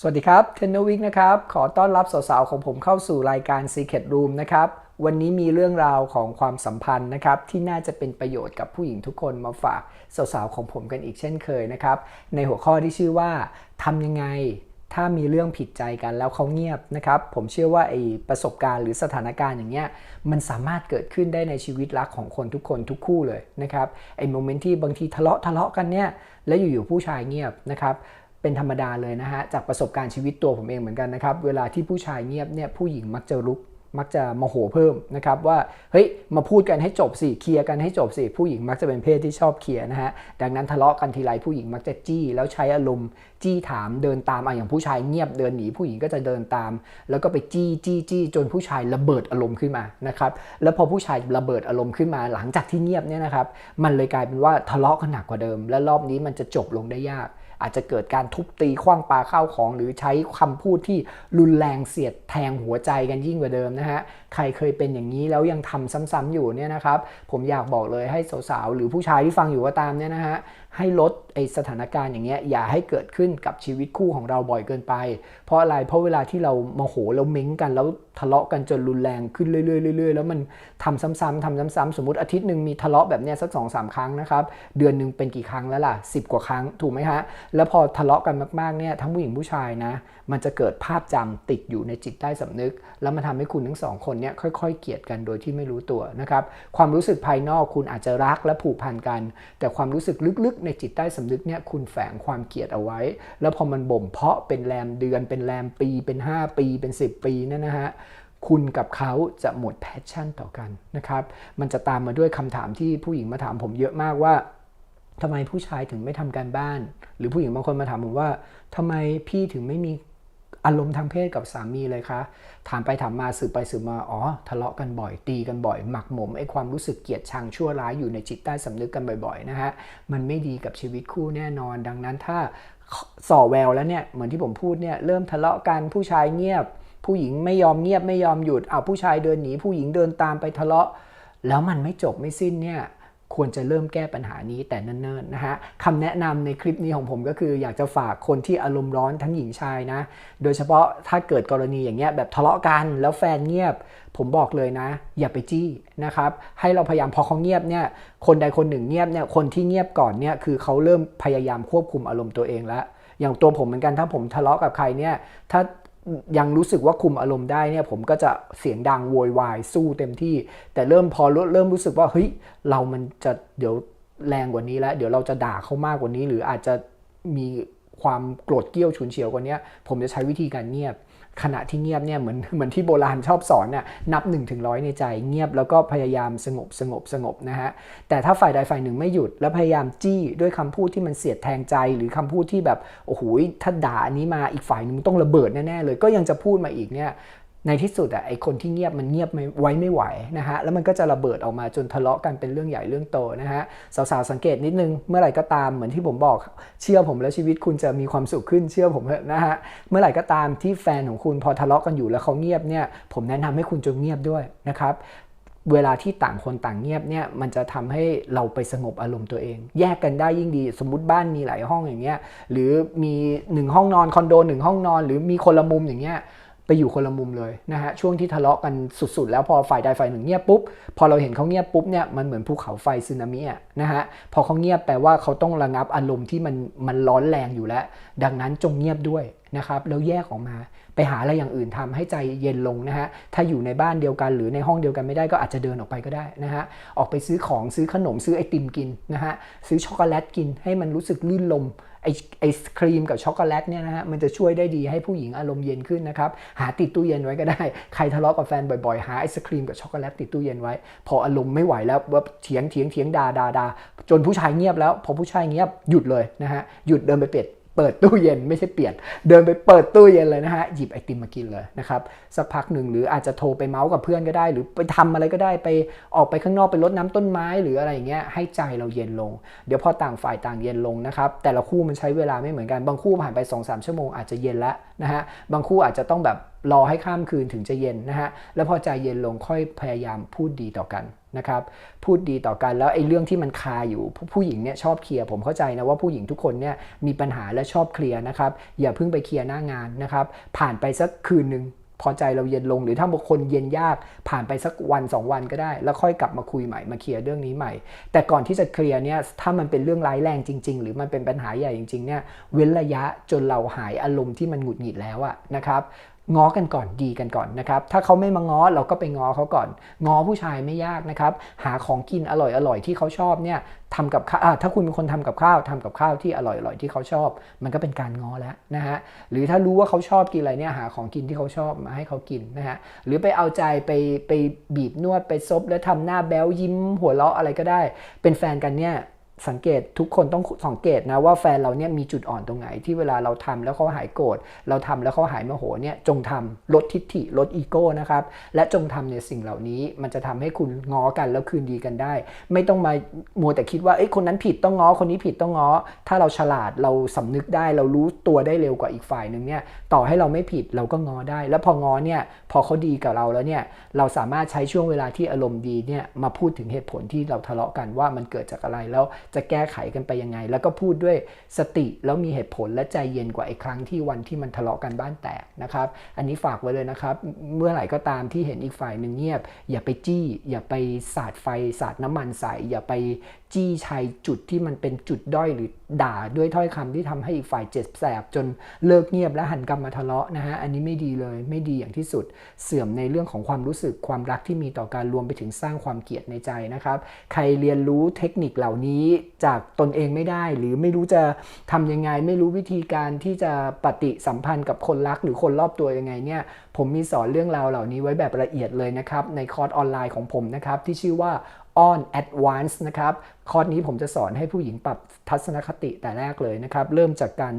สวัสดีครับเทนนวิกนะครับ ขอต้อนรับสาวๆของผมเข้าสู่รายการ Secret Room นะครับ วันนี้มีเรื่องราวของความสัมพันธ์นะครับ ที่น่าจะเป็นประโยชน์กับผู้หญิงทุกคนมาฝากสาวๆของผมกันอีกเช่นเคยนะครับ ในหัวข้อที่ชื่อว่าทำยังไงถ้ามีเรื่องผิดใจกันแล้วเขาเงียบนะครับ ผมเชื่อว่าไอ้ประสบการณ์หรือสถานการณ์อย่างเงี้ยมันสามารถเกิดขึ้นได้ในชีวิตรักของคนทุกคนทุกคู่เลยนะครับไอ้โมเมนต์ที่บางทีทะเลาะทะเลาะกันเนี่ยแล้วอยู่ๆผู้ชายเงียบนะครับ เป็นธรรมดาเลยนะฮะจากประสบการณ์ชีวิตตัวผมเองเหมือนกันนะครับเวลาที่ผู้ชายเงียบเนี่ยผู้หญิงมักจะรุกมักจะโมโหเพิ่มนะครับว่าเฮ้ยมาพูดกันให้จบสิเคลียร์กันให้จบสิผู้หญิงมักจะเป็นเพศที่ชอบเคลียร์นะฮะดังนั้นทะเลาะกันทีไรผู้หญิงมักจะจี้ แล้วใช้อารมณ์จี้ถามเดินตามอะอย่างผู้ชายเงียบเดินหนีผู้หญิงก็จะเดินตาม แล้วก็ไปจี้จี้จี้จนผู้ชายระเบิดอารมณ์ขึ้นมานะครับแล้วพอผู้ชายระเบิดอารมณ์ขึ้นมาหลังจากที่เงียบเนี่ยนะครับมันเลยกลายเป็นว่าทะเลาะกันหนักกว่าเดิม และรอบนี้มันจะจบลงได้ยาก อาจจะเกิดการทุบตีคว้างปาข้าวของ หรือใช้คำพูดที่รุนแรงเสียดแทงหัวใจกันยิ่งกว่าเดิมนะฮะใครเคยเป็นอย่างนี้แล้วยังทำซ้ำๆอยู่เนี่ยนะครับผมอยากบอกเลยให้สาวๆหรือผู้ชายที่ฟังอยู่ก็ตามเนี่ยนะฮะ ให้ลดไอสถานการณ์อย่างเงี้ยอย่าให้เกิดขึ้นกับชีวิตคู่ของเราบ่อยเกินไป เพราะอะไรเพราะเวลาที่เราโมโหแล้วเม้งกันแล้วทะเลาะกันจนรุนแรงขึ้นเรื่อยๆๆแล้วมันทำซ้ำๆทำซ้ำๆสมมติอาทิตย์หนึ่งมีทะเลาะแบบเนี้ยสักสองสามครั้งนะครับ เดือนหนึ่งเป็นกี่ครั้งแล้วล่ะสิบกว่าครั้งถูกไหมฮะแล้วพอทะเลาะกันมากๆเนี่ยทั้งผู้หญิงผู้ชายนะ มันจะเกิดภาพจำติดอยู่ในจิตใต้สำนึก แล้วมันทำให้คุณทั้งสองคนเนี่ยค่อยๆ เกลียดกันโดยที่ไม่รู้ตัวนะครับความรู้สึกภายนอกคุณอาจจะรักและผูกพันกัน แต่ความรู้สึกลึกๆในจิตใต้สำนึกเนี่ยคุณแฝงความเกลียดเอาไว้ แล้วพอมันบ่มเพาะเป็นแรมเดือน เป็นแรมปี เป็น 5 ปีเป็น 10 ปีเนี่ยนะฮะคุณกับเขาจะหมดแพชชั่นต่อกันนะครับ มันจะตามมาด้วยคำถามที่ผู้หญิงมาถามผมเยอะมากว่าทำไมผู้ชายถึงไม่ทำการบ้าน หรือผู้หญิงบางคนมาถามผมว่าทำไมพี่ถึงไม่มี อารมณ์ทางเพศกับสามีเลยคะถามไปถามมาสืบไปสืบมาอ๋อทะเลาะกันบ่อยตีกันบ่อย หมักหมมไอ้ความรู้สึกเกลียดชังชั่วร้ายอยู่ในจิตใต้สำนึกกันบ่อยๆนะฮะมันไม่ดีกับชีวิตคู่แน่นอน ดังนั้นถ้าส่อแววแล้วเนี่ยเหมือนที่ผมพูดเนี่ยเริ่มทะเลาะกันผู้ชายเงียบ ผู้หญิงไม่ยอมเงียบไม่ยอมหยุดเอาผู้ชายเดินหนีผู้หญิงเดินตามไปทะเลาะ แล้วมันไม่จบไม่สิ้นเนี่ย ควรจะเริ่มแก้ปัญหานี้แต่เนิ่นๆนะฮะคำแนะนำในคลิปนี้ของผมก็คืออยากจะฝากคนที่อารมณ์ร้อนทั้งหญิงชายนะ โดยเฉพาะถ้าเกิดกรณีอย่างเงี้ยแบบทะเลาะกันแล้วแฟนเงียบ ผมบอกเลยนะ อย่าไปจี้นะครับ ให้เราพยายามพอเขาเงียบเนี่ย คนใดคนหนึ่งเงียบเนี่ย คนที่เงียบก่อนเนี่ยคือเขาเริ่มพยายามควบคุมอารมณ์ตัวเองแล้วอย่างตัวผมเหมือนกันถ้าผมทะเลาะกับใครเนี่ยถ้า ยังรู้สึกว่าคุมอารมณ์ได้เนี่ยผมก็จะเสียงดังโวยวายสู้เต็มที่ แต่เริ่มพอเริ่มรู้สึกว่าเฮ้ยเรามันจะเดี๋ยวแรงกว่านี้แล้ว เดี๋ยวเราจะด่าเขามากกว่านี้ หรืออาจจะมีความโกรธเกี้ยวฉุนเฉียวกว่านี้ผมจะใช้วิธีการเงียบ ขณะที่เงียบเนี่ยเหมือนเหมือนที่โบราณชอบสอนน่ะนับ1นถึงร้อยในใจเงียบแล้วก็พยายามสงบสงบสงบนะฮะแต่ถ้าฝ่ายใดฝ่ายหนึ่งไม่หยุด แล้วพยายามจี้ด้วยคำพูดที่มันเสียดแทงใจ หรือคำพูดที่แบบโอ้โหถ้าด่าอันนี้มาอีกฝ่ายหนึ่งต้องระเบิดแน่ๆเลย ก็ยังจะพูดมาอีกเนี่ย ในที่สุดอะไอคนที่เงียบมันเงียบไม่ไว้ไม่ไหวนะฮะแล้วมันก็จะระเบิดออกมาจนทะเลาะกันเป็นเรื่องใหญ่เรื่องโตนะฮะสาวๆสังเกตนิดนึงเมื่อไหร่ก็ตามเหมือนที่ผมบอก เชื่อผมแล้วชีวิตคุณจะมีความสุขขึ้นเชื่อผมเถอะนะฮะเมื่อไหร่ก็ตามที่แฟนของคุณพอทะเลาะกันอยู่แล้วเขาเงียบเนี่ยผมแนะนำให้คุณจงเงียบด้วยนะครับเวลาที่ต่างคนต่างเงียบเนี่ยมันจะทำให้เราไปสงบอารมณ์ตัวเอง แยกกันได้ยิ่งดีสมมติบ้านมีหลายห้องอย่างเงี้ยหรือมีหนึ่งห้องนอนคอนโดหนึ่งห้องนอน หรือมีคนละมุมอย่างเงี้ย ไปอยู่คนละมุมเลยนะฮะช่วงที่ทะเลาะกันสุดๆ แล้วพอฝ่ายใดฝ่ายหนึ่งเงียบปุ๊บพอเราเห็นเขาเงียบปุ๊บเนี่ยมันเหมือนภูเขาไฟซึนามิอะนะฮะพอเขาเงียบแปลว่าเขาต้องระงับอารมณ์ที่มันมันร้อนแรงอยู่แล้ว ดังนั้นจงเงียบด้วยนะครับแล้วแยกออกมา ไปหาอะไรอย่างอื่นทำให้ใจเย็นลงนะฮะถ้าอยู่ในบ้านเดียวกันหรือในห้องเดียวกันไม่ได้ก็อาจจะเดินออกไปก็ได้นะฮะออกไปซื้อของซื้อขนมซื้อไอติมกินนะฮะซื้อช็อกโกแลตกินให้มันรู้สึกลื่นลมไอไอศครีมกับช็อกโกแลตเนี่ยนะฮะมันจะช่วยได้ดีให้ผู้หญิงอารมณ์เย็นขึ้นนะครับหาติดตู้เย็นไว้ก็ได้ ใครทะเลาะกับแฟนบ่อยๆ หาไอศครีมกับช็อกโกแลตติดตู้เย็นไว้ พออารมณ์ไม่ไหวแล้วว่าเถียงเถียงเถียงด่าด่าด่าจนผู้ชายเงียบแล้ว พอผู้ชายเงียบหยุดเลยนะฮะหยุดเดินไปเปลี่ยน เปิดตู้เย็นไม่ใช่เปลี่ยน เดินไปเปิดตู้เย็นเลยนะฮะ หยิบไอติมมากินเลยนะครับ สักพักหนึ่งหรืออาจจะโทรไปเมาส์กับเพื่อนก็ได้ หรือไปทำอะไรก็ได้ไปออกไปข้างนอกไปรดน้ำต้นไม้หรืออะไรอย่างเงี้ยให้ใจเราเย็นลง เดี๋ยวพอต่างฝ่ายต่างเย็นลงนะครับ แต่ละคู่มันใช้เวลาไม่เหมือนกันบางคู่ผ่านไป2อสชั่วโมงอาจจะเย็นแล้ว นะฮะบางคู่อาจจะต้องแบบรอให้ข้ามคืนถึงจะเย็นนะฮะแล้วพอใจเย็นลงค่อยพยายามพูดดีต่อกันนะครับพูดดีต่อกันแล้วไอ้เรื่องที่มันคาอยู่ผู้ผู้หญิงเนี่ยชอบเคลียร์ผมเข้าใจนะว่าผู้หญิงทุกคนเนี่ยมีปัญหาและชอบเคลียร์นะครับอย่าเพิ่งไปเคลียร์หน้างานนะครับผ่านไปสักคืนหนึ่ง พอใจเราเย็นลง หรือถ้าบางคนเย็นยากผ่านไปสักวัน 2 วันก็ได้ แล้วค่อยกลับมาคุยใหม่มาเคลียร์เรื่องนี้ใหม่ แต่ก่อนที่จะเคลียร์เนี่ยถ้ามันเป็นเรื่องร้ายแรงจริง ๆ หรือมันเป็นปัญหาใหญ่จริงๆเนี่ยเว้นระยะจนเราหายอารมณ์ที่มันหงุดหงิดแล้วอะนะครับ ง้อกันก่อนดีกันก่อนนะครับ ถ้าเขาไม่มาง้อเราก็ไปง้อเขาก่อน ง้อผู้ชายไม่ยากนะครับ หาของกินอร่อยๆที่เขาชอบเนี่ยทำกับข้าวถ้าคุณเป็นคนทำกับข้าวทำกับข้าวที่อร่อยๆที่เขาชอบ มันก็เป็นการง้อแล้วนะฮะหรือถ้ารู้ว่าเขาชอบกินอะไรเนี่ยหาของกินที่เขาชอบมาให้เขากินนะฮะหรือไปเอาใจไปไปบีบนวดไปซบแล้วทำหน้าแบ๊วยิ้มหัวเราะอะไรก็ได้ เป็นแฟนกันเนี่ย สังเกตทุกคนต้องสังเกตนะว่าแฟนเราเนี่ยมีจุดอ่อนตรงไหน ที่เวลาเราทำแล้วเขาหายโกรธเราทำแล้วเขาหายโมโหเนี่ยจงทำลดทิฐิลดอีโก้นะครับและจงทำในสิ่งเหล่านี้มันจะทำให้คุณง้อกันแล้วคืนดีกันได้ ไม่ต้องมามัวแต่คิดว่าเอ้ยคนนั้นผิดต้องง้อคนนี้ผิดต้องง้อ ถ้าเราฉลาดเราสำนึกได้เรารู้ตัวได้เร็วกว่าอีกฝ่ายหนึ่งเนี่ยต่อให้เราไม่ผิดเราก็ง้อได้ แล้วพอง้อเนี่ยพอเขาดีกับเราแล้วเนี่ยเราสามารถใช้ช่วงเวลาที่อารมณ์ดีเนี่ยมาพูดถึงเหตุผลที่เราทะเลาะกันว่ามันเกิดจากอะไรแล้วจะแก้ไขกันไปยังไง แล้วก็พูดด้วยสติแล้วมีเหตุผลและใจเย็นกว่าไอ้ครั้งที่วันที่มันทะเลาะกันบ้านแตกนะครับ อันนี้ฝากไว้เลยนะครับ เมื่อไหร่ก็ตามที่เห็นอีกฝ่ายหนึ่งเงียบ อย่าไปจี้ อย่าไปสาดไฟสาดน้ำมันใส่อย่าไปจี้ชัยจุดที่มันเป็นจุดด้อยหรือด่าด้วยถ้อยคำที่ทำให้อีกฝ่ายเจ็บแสบ จนเลิกเงียบและหันกลับมาทะเลาะนะฮะอันนี้ไม่ดีเลยไม่ดีอย่างที่สุด เสื่อมในเรื่องของความรู้สึกความรักที่มีต่อการรวมไปถึงสร้างความเกลียดในใจนะครับ ใครเรียนรู้เทคนิคเหล่านี้จากตนเองไม่ได้ หรือไม่รู้จะทำยังไง ไม่รู้วิธีการที่จะปฏิสัมพันธ์กับคนรักหรือคนรอบตัวยังไงเนี่ยผมมีสอนเรื่องราวเหล่านี้ไว้แบบละเอียดเลยนะครับ ในคอร์สออนไลน์ของผมนะครับที่ชื่อว่า on advance นะครับ คอร์สนี้ผมจะสอนให้ผู้หญิงปรับทัศนคติแต่แรกเลยนะครับ เริ่มจากการ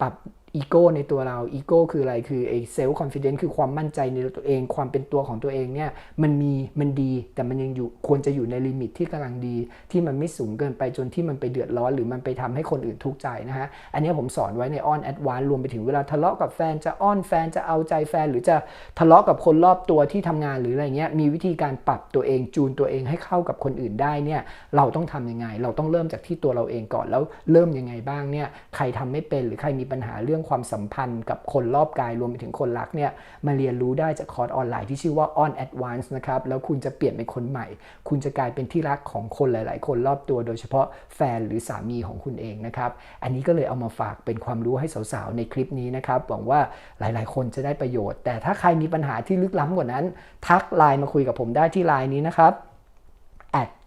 ปรับ อีโก้ในตัวเราอีโก้คืออะไรคือไอเซลล์คอนฟิเดนซ์คือความมั่นใจในตัวเอง ความเป็นตัวของตัวเองเนี่ยมันมีมันดีแต่มันยังอยู่ควรจะอยู่ในลิมิตที่กำลังดี ที่มันไม่สูงเกินไปจนที่มันไปเดือดร้อน หรือมันไปทำให้คนอื่นทุกข์ใจนะฮะ อันนี้ผมสอนไว้ในออนแอดวานรวมไปถึงเวลาทะเลาะกับแฟนจะอ้อนแฟนจะเอาใจแฟน หรือจะทะเลาะกับคนรอบตัวที่ทำงานหรืออะไรเงี้ยมีวิธีการปรับตัวเองจูนตัวเองให้เข้ากับคนอื่นได้เนี่ยเราต้องทำยังไง เราต้องเริ่มจากที่ตัวเราเองก่อนแล้วเริ่มยังไงบ้างเนี่ยใครทำไม่เป็นหรือใครมีปัญหาเรื่องความสัมพันธ์กับคนรอบกายรวมไปถึงคนรักเนี่ยมาเรียนรู้ได้จากคอร์สออนไลน์ที่ชื่อว่า on advance นะครับแล้วคุณจะเปลี่ยนเป็นคนใหม่ คุณจะกลายเป็นที่รักของคนหลาย ๆ คนรอบตัวโดยเฉพาะแฟนหรือสามีของคุณเองนะครับอันนี้ก็เลยเอามาฝากเป็นความรู้ให้สาว ๆ ในคลิปนี้นะครับหวังว่าหลาย ๆ คนจะได้ประโยชน์ แต่ถ้าใครมีปัญหาที่ลึกล้ำกว่านั้น ทักไลน์มาคุยกับผมได้ที่ไลน์นี้นะครับ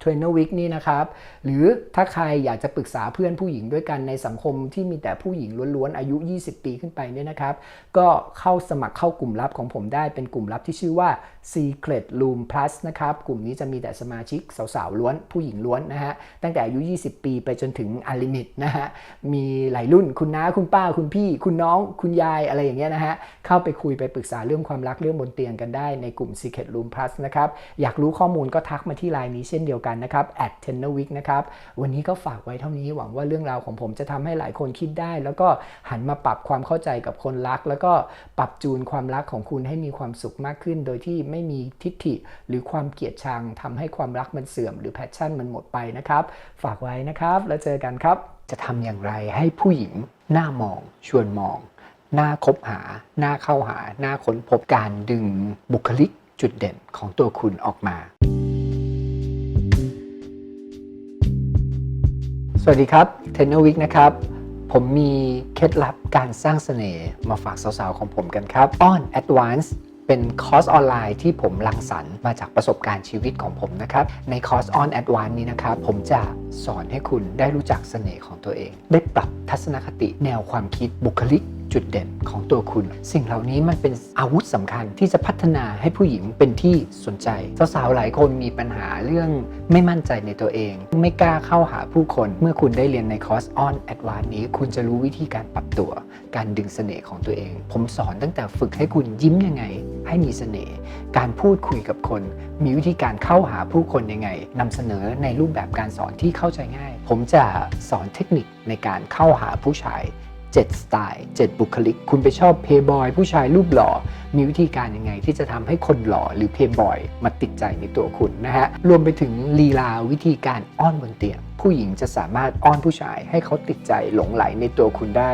trainer week นี่นะครับ หรือถ้าใครอยากจะปรึกษาเพื่อนผู้หญิงด้วยกันในสังคมที่มีแต่ผู้หญิงล้วนๆ อายุ 20 ปีขึ้นไปเนี่ยนะครับ ก็เข้าสมัครเข้ากลุ่มลับของผมได้เป็นกลุ่มลับที่ชื่อว่า secret room plus นะครับ กลุ่มนี้จะมีแต่สมาชิกสาวๆล้วนผู้หญิงล้วนนะฮะ ตั้งแต่อายุ 20 ปีไปจนถึงอลิมิตนะฮะ มีหลายรุ่นคุณน้าคุณป้าคุณพี่ คุณน้องคุณยายอะไรอย่างเงี้ยนะฮะ เข้าไปคุยไปปรึกษาเรื่องความรักเรื่องบนเตียงกันได้ในกลุ่ม secret room plus นะครับ อยากรู้ข้อมูลก็ทักมาที่ไลน์นี้เช่นเดียวกันนะครับ at tenor week นะครับ วันนี้ก็ฝากไว้เท่านี้หวังว่าเรื่องราวของผมจะทำให้หลายคนคิดได้ แล้วก็หันมาปรับความเข้าใจกับคนรัก แล้วก็ปรับจูนความรักของคุณให้มีความสุขมากขึ้น โดยที่ไม่มีทิฏฐิหรือความเกลียดชังทำให้ความรักมันเสื่อม หรือแพชชั่นมันหมดไปนะครับ ฝากไว้นะครับ แล้วเจอกันครับ จะทำอย่างไรให้ผู้หญิงหน้ามอง ชวนมองหน้าคบหา หน้าเข้าหา หน้าค้นพบการดึงบุคลิกจุดเด่นของตัวคุณออกมา สวัสดีครับเทนเนอร์วิกนะครับ ผมมีเคล็ดลับการสร้างเสน่ห์มาฝากสาวๆ ของผมกันครับออน Advance เป็นคอร์สออนไลน์ที่ผมรังสรรค์มาจากประสบการณ์ชีวิตของผมนะครับ ในคอร์ส On Advance นี้นะครับ ผมจะสอนให้คุณได้รู้จักเสน่ห์ของตัวเอง ได้ปรับทัศนคติแนวความคิดบุคลิก จุดเด่นของตัวคุณ สิ่งเหล่านี้มันเป็นอาวุธสำคัญที่จะพัฒนาให้ผู้หญิงเป็นที่สนใจ สาวๆหลายคนมีปัญหาเรื่องไม่มั่นใจในตัวเอง ไม่กล้าเข้าหาผู้คน เมื่อคุณได้เรียนในคอร์ส On Advance นี้ คุณจะรู้วิธีการปรับตัว การดึงเสน่ห์ของตัวเอง ผมสอนตั้งแต่ฝึกให้คุณยิ้มยังไง ให้มีเสน่ห์การพูดคุยกับคน มีวิธีการเข้าหาผู้คนยังไงนำเสนอในรูปแบบการสอนที่เข้าใจง่าย ผมจะสอนเทคนิคในการเข้าหาผู้ชาย 7 สไตล์ 7 บุคลิก คุณไปชอบเพย์บอยผู้ชายรูปหล่อ มีวิธีการยังไงที่จะทำให้คนหล่อหรือเพย์บอยมาติดใจในตัวคุณนะฮะ รวมไปถึงลีลาวิธีการอ้อนบนเตียง ผู้หญิงจะสามารถอ้อนผู้ชายให้เขาติดใจหลงไหลในตัวคุณได้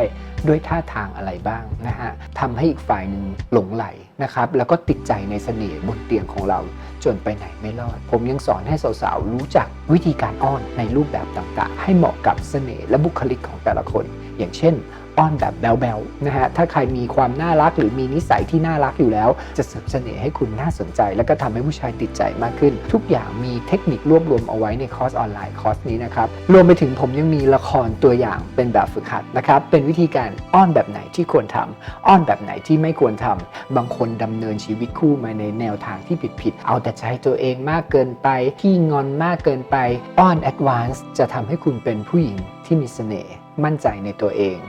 ด้วยท่าทางอะไรบ้างนะฮะทำให้อีกฝ่ายหนึ่งหลงไหลนะครับ แล้วก็ติดใจในเสน่ห์บนเตียงของเราจนไปไหนไม่รอด ผมยังสอนให้สาวๆ รู้จักวิธีการอ้อนในรูปแบบต่างๆ ให้เหมาะกับเสน่ห์และบุคลิกของแต่ละคน อย่างเช่น อ้อนแบบแบลๆนะฮะถ้าใครมีความน่ารักหรือมีนิสัยที่น่ารักอยู่แล้ว จะเสริมเสน่ห์ให้คุณน่าสนใจ และก็ทำให้ผู้ชายติดใจมากขึ้น ทุกอย่างมีเทคนิครวบรวมเอาไว้ในคอร์สออนไลน์คอร์สนี้นะครับรวมไปถึงผมยังมีละครตัวอย่างเป็นแบบฝึกหัดนะครับเป็นวิธีการอ้อนแบบไหนที่ควรทำอ้อนแบบไหนที่ไม่ควรทำบางคนดำเนินชีวิตคู่มาในแนวทางที่ผิดๆเอาแต่ใจตัวเองมากเกินไปขี้งอนมากเกินไปอ้อนแอดวานซ์จะทำให้คุณเป็นผู้หญิงที่มีเสน่ห์มั่นใจในตัวเอง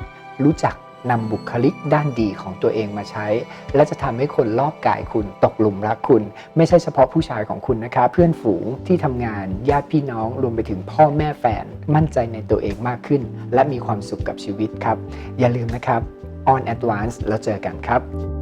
รู้จักนำบุคลิกด้านดีของตัวเองมาใช้ และจะทำให้คนรอบกายคุณตกหลุมรักคุณ ไม่ใช่เฉพาะผู้ชายของคุณนะคะ เพื่อนฝูงที่ทำงานญาติพี่น้องรวมไปถึงพ่อแม่แฟน มั่นใจในตัวเองมากขึ้น และมีความสุขกับชีวิตครับ อย่าลืมนะครับ on advance แล้วเจอกันครับ